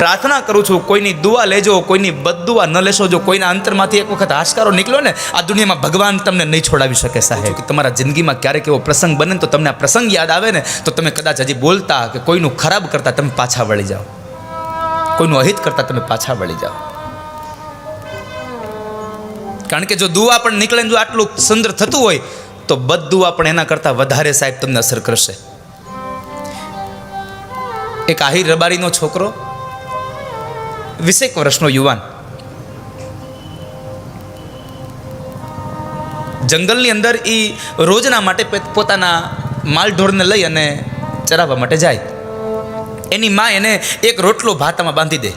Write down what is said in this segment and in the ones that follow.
પ્રાર્થના કરું છું કોઈની દુઆ લેજો કોઈની બદદુઆ ન લેશો જો કોઈના અંતરમાંથી એક વખત હાશકારો નીકળ્યો ને આ દુનિયામાં ભગવાન તમને નહીં છોડાવી શકે સાહેબ. કે તમારા જિંદગીમાં ક્યારેક એવો પ્રસંગ બને તો તમને આ પ્રસંગ યાદ આવે ને તો તમે કદાચ હજી બોલતા કે કોઈનું ખરાબ કરતા તમે પાછા વળી જાઓ. કોઈનું અહિત કરતા તમે પાછા વળી જાઓ. કારણ કે જો દુઆ પણ નીકળે જો આટલું સુંદર થતું હોય તો બદુઆ પણ એના કરતાં વધારે સાહેબ તમને અસર કરશે. એક આહિર રબારીનો છોકરો વીસેક વર્ષનો યુવાન. જંગલની અંદર એ રોજના માટે પોતાના માલ ઢોરને લઈ અને ચરાવવા માટે જાય. એની મા એને એક રોટલો ભાતામાં બાંધી દે.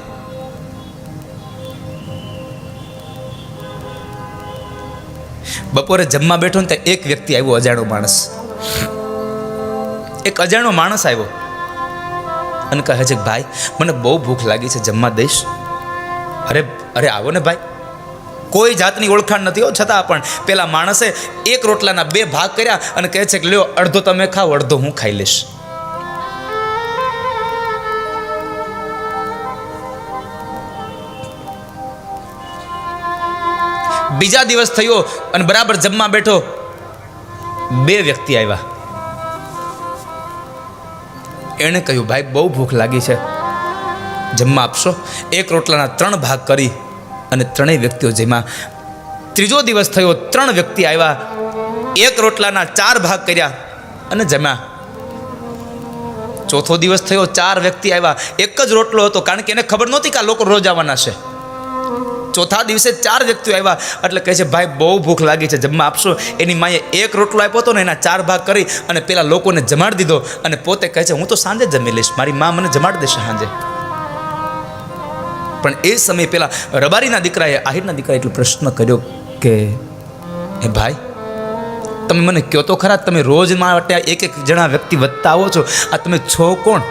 બપોરે જમવા બેઠો ને ત્યાં એક વ્યક્તિ આવ્યો અજાણો માણસ. એક અજાણો માણસ આવ્યો. અને કહે છે ભાઈ, મને બહુ ભૂખ લાગી છે, જમવા દઈશ. અરે અરે આવો ને ભાઈ. કોઈ જાતની ઓળખાણ નથી છતાં પણ પેલા માણસે એક રોટલાના બે ભાગ કર્યા અને કહે છે કે લ્યો, અડધો તમે ખાઓ, અડધો હું ખાઈ લઈશ. બીજા દિવસ થયો અને બરાબર જમવા બેઠો, બે વ્યક્તિ આવ્યા. એણે કહ્યું, ભાઈ, બહુ ભૂખ લાગી છે. જમવા આપશો? એક રોટલાના ત્રણ ભાગ કરી અને ત્રણેય વ્યક્તિઓ જેમાં ત્રીજો દિવસ થયો, ત્રણ વ્યક્તિ આવ્યા, એક રોટલાના ચાર ભાગ કર્યા અને જમ્યા. ચોથો દિવસ થયો, ચાર વ્યક્તિ આવ્યા. એક જ રોટલો હતો, કારણ કે એને ખબર નહોતી કે આ લોકો રોજ આવવાના છે. ચોથા દિવસે ચાર વ્યક્તિઓ આવ્યા. એટલે કહે છે, ભાઈ, બહુ ભૂખ લાગી છે, જમવા આપશો? એની માએ એક રોટલો આપ્યો હતો ને એના ચાર ભાગ કરી અને પેલા લોકોને જમાડી દીધો અને પોતે કહે છે, હું તો સાંજે જમી લઈશ, મારી મા મને જમાડી દેશે સાંજે. પણ એ સમયે પેલા રબારીના દીકરાએ આહિરના દીકરાએ એટલો પ્રશ્ન કર્યો કે, હે ભાઈ, તમે મને કહો તો ખરા, તમે રોજ માટે એક એક જણા વ્યક્તિ વધતા આવો છો. આ તમે છો કોણ?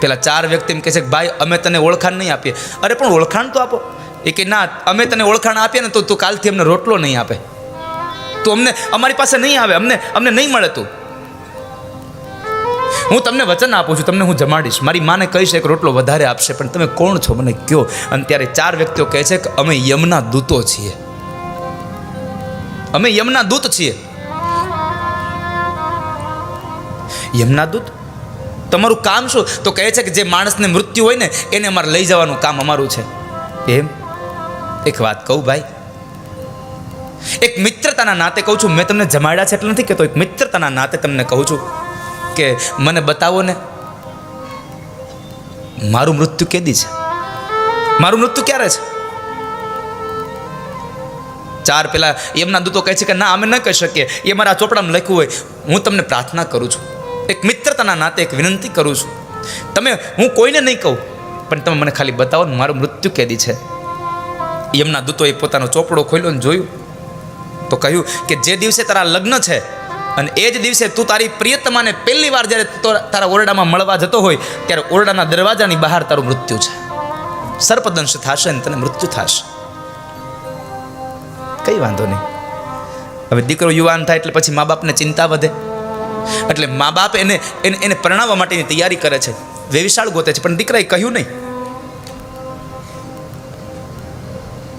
પેલા ચાર વ્યક્તિ એમ કહે છે કે ભાઈ, અમે તને ઓળખાણ નહીં આપીએ. અરે, પણ ઓળખાણ તો આપો. એ કે, ના, અમે તને ઓળખાણ આપીએ ને તો તું કાલથી અમને રોટલો નહીં આપે. તું અમને, અમારી પાસે નહીં આવે, અમને અમને નહીં મળે તું. હું તમને વચન આપું છું, તમને હું જમાડીશ. મારી માને કહીશ, એક રોટલો વધારે આપશે, પણ તમે કોણ છો? મને કયો. અને ત્યારે ચાર વ્યક્તિઓ કહે છે કે, અમે યમના દૂતો છીએ. અમે યમના દૂત છીએ. યમના દૂત? તમારું કામ શું? તો કહે છે કે, જે માણસને મૃત્યુ હોય ને, એને અમારે લઈ જવાનું કામ અમારું છે. એમ? એક વાત કહું ભાઈ. એક મિત્રતાના નાતે કહું છું, મેં તમને જમાડ્યા છે એટલે નથી કહેતો, એક મિત્રતાના નાતે તમને કહું છું કે મને બતાવો ને, મારું મૃત્યુ કેદી છે? મારું મૃત્યુ ક્યારે છે? ચાર પેલા એમના દૂતો કહે છે કે, ના, અમે ન કહી શકીએ. એ મારા ચોપડામાં લખ્યું હોય. હું તમને પ્રાર્થના કરું છું. એક મિત્રતાના નાતે એક વિનંતી કરું છું. તમે, હું કોઈને નહીં કહું, પણ તમે મને ખાલી બતાવો ને, મારું મૃત્યુ કેદી છે? એમના દૂતોએ પોતાનો ચોપડો ખોલ્યો ને જોયું. તો કહ્યું કે જે દિવસે તારા લગ્ન છે અને એ જ દિવસે તું તારી પ્રિયતમાને પહેલી વાર જ્યારે તારા ઓરડામાં મળવા જતો હોય, ત્યારે ઓરડાના દરવાજાની બહાર તારું મૃત્યુ છે. સર્પદંશ થશે ને તને મૃત્યુ થશે. કઈ વાંધો નહીં. હવે દીકરો યુવાન થાય એટલે પછી મા બાપને ચિંતા વધે. એટલે મા બાપ એને એને એને પરણાવવા માટેની તૈયારી કરે છે. વેવિશાળ ગોતે છે, પણ દીકરાએ કહ્યું નહીં.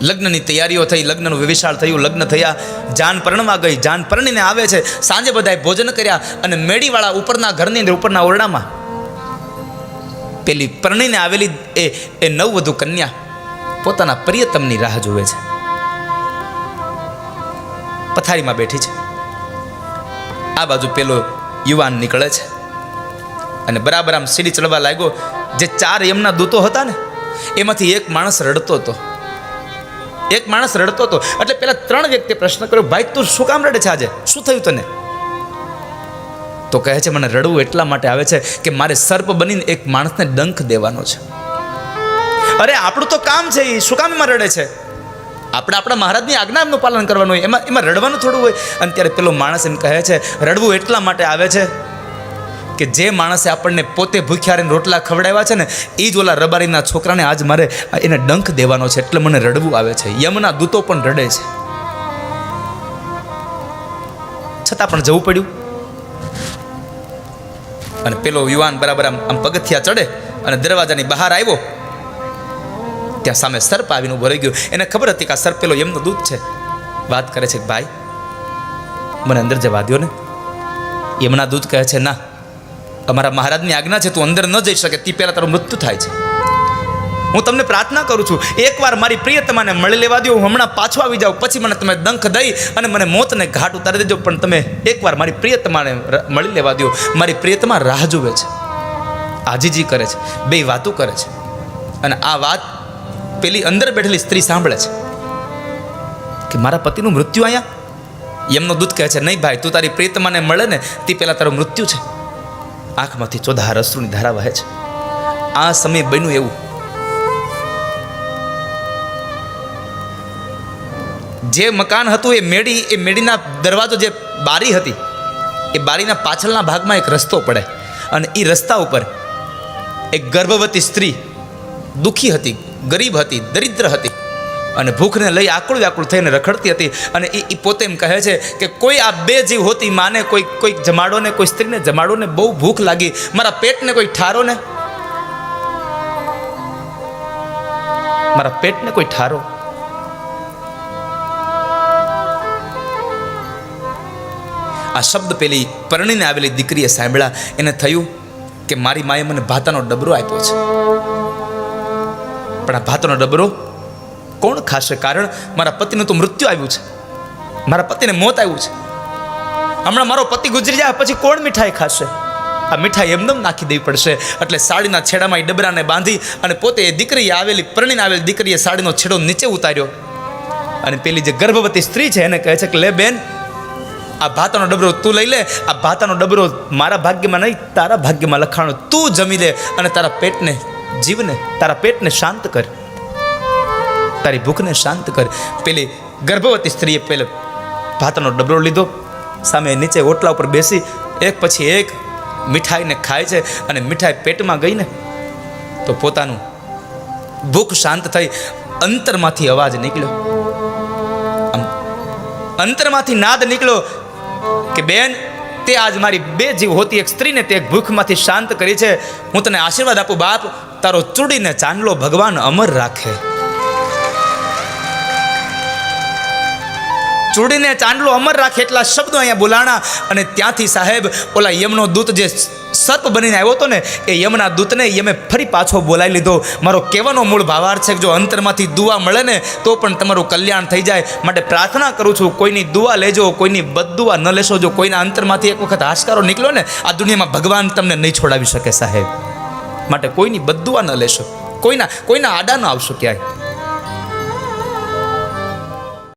લગ્નની તૈયારીઓ થઈ, લગ્નનું વિશાળ થયું, લગ્ન થયા, જાન પરણવા ગઈ, જાન પરણીને આવે છે. સાંજે બધાએ ભોજન કર્યા અને મેડીવાળા ઉપરના ઘરની અંદર, ઉપરના ઓરડામાં પેલી પરણીને આવેલી એ એ નવવધુ કન્યા પોતાના પ્રિયતમની રાહ જુએ છે. પથારીમાં બેઠી છે. આ બાજુ પેલો યુવાન નીકળે છે. અને બરાબર આમ સીડી ચડવા લાગ્યો. જે ચાર એમના દૂતો હતા ને, એમાંથી એક માણસ રડતો હતો. એક માણસ રડતો હતો. એટલે પેલા ત્રણ વ્યક્તિએ પ્રશ્ન કર્યો, ભાઈ, તું શું કામ રડે છે આજે? શું થયું તને? તો કહે છે, મને રડવું એટલા માટે આવે છે કે મારે સર્પ બનીને એક માણસને ડંખ દેવાનો છે. અરે, આપણું તો કામ છે એ શું કામ એમાં રડે છે? આપણે આપણા મહારાજની આજ્ઞાનું પાલન કરવાનું હોય. એમાં એમાં રડવાનું થોડું હોય. અને ત્યારે પેલો માણસ એમ કહે છે, રડવું એટલા માટે આવે છે કે જે માણસે આપણને પોતે ભૂખ્યા રહીને રોટલા ખવડાવ્યા છે ને, એ જ ઓલા રબારીના છોકરાને આજ મારે એને ડંખ દેવાનો છે એટલે મને રડવું આવે છે. યમના દૂતો પણ રડે છે. છતાં પણ જવું પડ્યું. અને પેલો યુવાન બરાબર આમ આમ પગથિયા ચડે અને દરવાજાની બહાર આવ્યો. ત્યાં સામે સર્પ આવીને ઊભો રહી ગયો. એને ખબર હતી કે આ સર્પ પેલો યમનો દૂત છે. વાત કરે છે ભાઈ, મને અંદર જવા દો ને. યમના દૂત કહે છે, ના અમારા મહારાજની આજ્ઞા છે તું અંદર ન જઈ શકે, તે પહેલાં તારું મૃત્યુ થાય છે. હું તમને પ્રાર્થના કરું છું, એકવાર મારી પ્રિયતમાને મળી લેવા દો, હું હમણાં પાછો આવી જાઉં, પછી મને તમે દંખ દઈ અને મને મોતને ઘાટ ઉતારી દેજો, પણ તમે એકવાર મારી પ્રિયતમાને મળી લેવા દો. મારી પ્રિયતમા રાહ જુએ છે, આજીજી કરે છે, બે વાતો કરે છે. અને આ વાત પેલી અંદર બેઠેલી સ્ત્રી સાંભળે છે, કે મારા પતિનું મૃત્યુ અહીંયા? એમનો દૂત કહે છે, નહીં ભાઈ, તું તારી પ્રિયતમાને મળે ને, તે પહેલાં તારું મૃત્યુ છે. આંખમાંથી ચોધાર અશ્રુની ધારા વહે છે. આ સમય બન્યું એવું. જે મકાન હતું એ મેડી એ મેડીના દરવાજો જે બારી હતી, એ બારીના પાછળના ભાગમાં એક રસ્તો પડે અને એ રસ્તા ઉપર એક ગર્ભવતી સ્ત્રી દુઃખી હતી, ગરીબ હતી, દરિદ્ર હતી. અને ભૂખને લઈ આકુળ વ્યાકુળ થઈને રખડતી હતી. અને એ પોતે એમ કહે છે કે કોઈ આ બે જીવ હોતી માને કોઈ કોઈ જમાડોને, કોઈ સ્ત્રીને જમાડોને બહુ ભૂખ લાગી. મારા પેટને કોઈ ઠારો ને મારા પેટને કોઈ ઠારો? આ શબ્દ પેલી પરણીને આવેલી દીકરીએ સાંભળ્યા. એને થયું કે મારી માએ મને ભાતાનો ડબરો આપ્યો છે. પણ આ ભાતાનો ડબરો કોણ ખાશે? કારણ મારા પતિનું તો મૃત્યુ આવ્યું છે. મારા પતિને મોત આવ્યું છે. હમણાં મારો પતિ ગુજરી જાય, પછી કોણ મીઠાઈ ખાશે? આ મીઠાઈ એમનેમ નાખી દેવી પડશે. એટલે સાડીના છેડામાં એ ડબરાને બાંધી અને પોતે એ દીકરીએ આવેલી, પરણીને આવેલી દીકરીએ સાડીનો છેડો નીચે ઉતાર્યો. અને પેલી જે ગર્ભવતી સ્ત્રી છે એને કહે છે કે, લે બેન, આ ભાતાનો ડબરો તું લઈ લે. આ ભાતાનો ડબરો મારા ભાગ્યમાં નહીં, તારા ભાગ્યમાં લખાણો તું જમી લે અને તારા પેટને, જીવને, તારા પેટને શાંત કર. તારી ભૂખને શાંત કર. પેલી ગર્ભવતી સ્ત્રીએ પેલે ભાતનો ડબરો લીધો, સામે નીચે ઓટલા ઉપર બેસી, એક પછી એક મીઠાઈને ખાય છે અને મીઠાઈ પેટમાં ગઈને તો પોતાનું ભૂખ શાંત થઈ અંતરમાંથી અવાજ નીકળ્યો. અંતરમાંથી નાદ નીકળ્યો કે, બેન, તે આજ મારી બે જીવ હોતી એક સ્ત્રીને તે ભૂખમાંથી શાંત કરી છે. હું તને આશીર્વાદ આપું બાપ, તારો ચૂડીને ચાંદલો ભગવાન અમર રાખે. ચૂડીને ચાંદલો અમર રાખે એટલા શબ્દો અહીંયા બોલાણા અને ત્યાંથી સાહેબ, ઓલા યમનો દૂત જે સર્પ બનીને આવ્યો હતો ને, એ યમના દૂતને યમે ફરી પાછો બોલાવી લીધો. મારો કહેવાનો મૂળ ભાવાર્થ છે કે જો અંતરમાંથી દુઆ મળે ને, તો પણ તમારું કલ્યાણ થઈ જાય. માટે પ્રાર્થના કરું છું, કોઈની દુઆ લેજો, કોઈની બદદુઆ ન લેશો. જો કોઈના અંતરમાંથી એક વખત હાશકારો નીકળ્યો ને, આ દુનિયામાં ભગવાન તમને નહીં છોડાવી શકે સાહેબ. માટે કોઈની બદદુઆ ન લેશો. કોઈના કોઈના આડા ન આવશો ક્યાંય.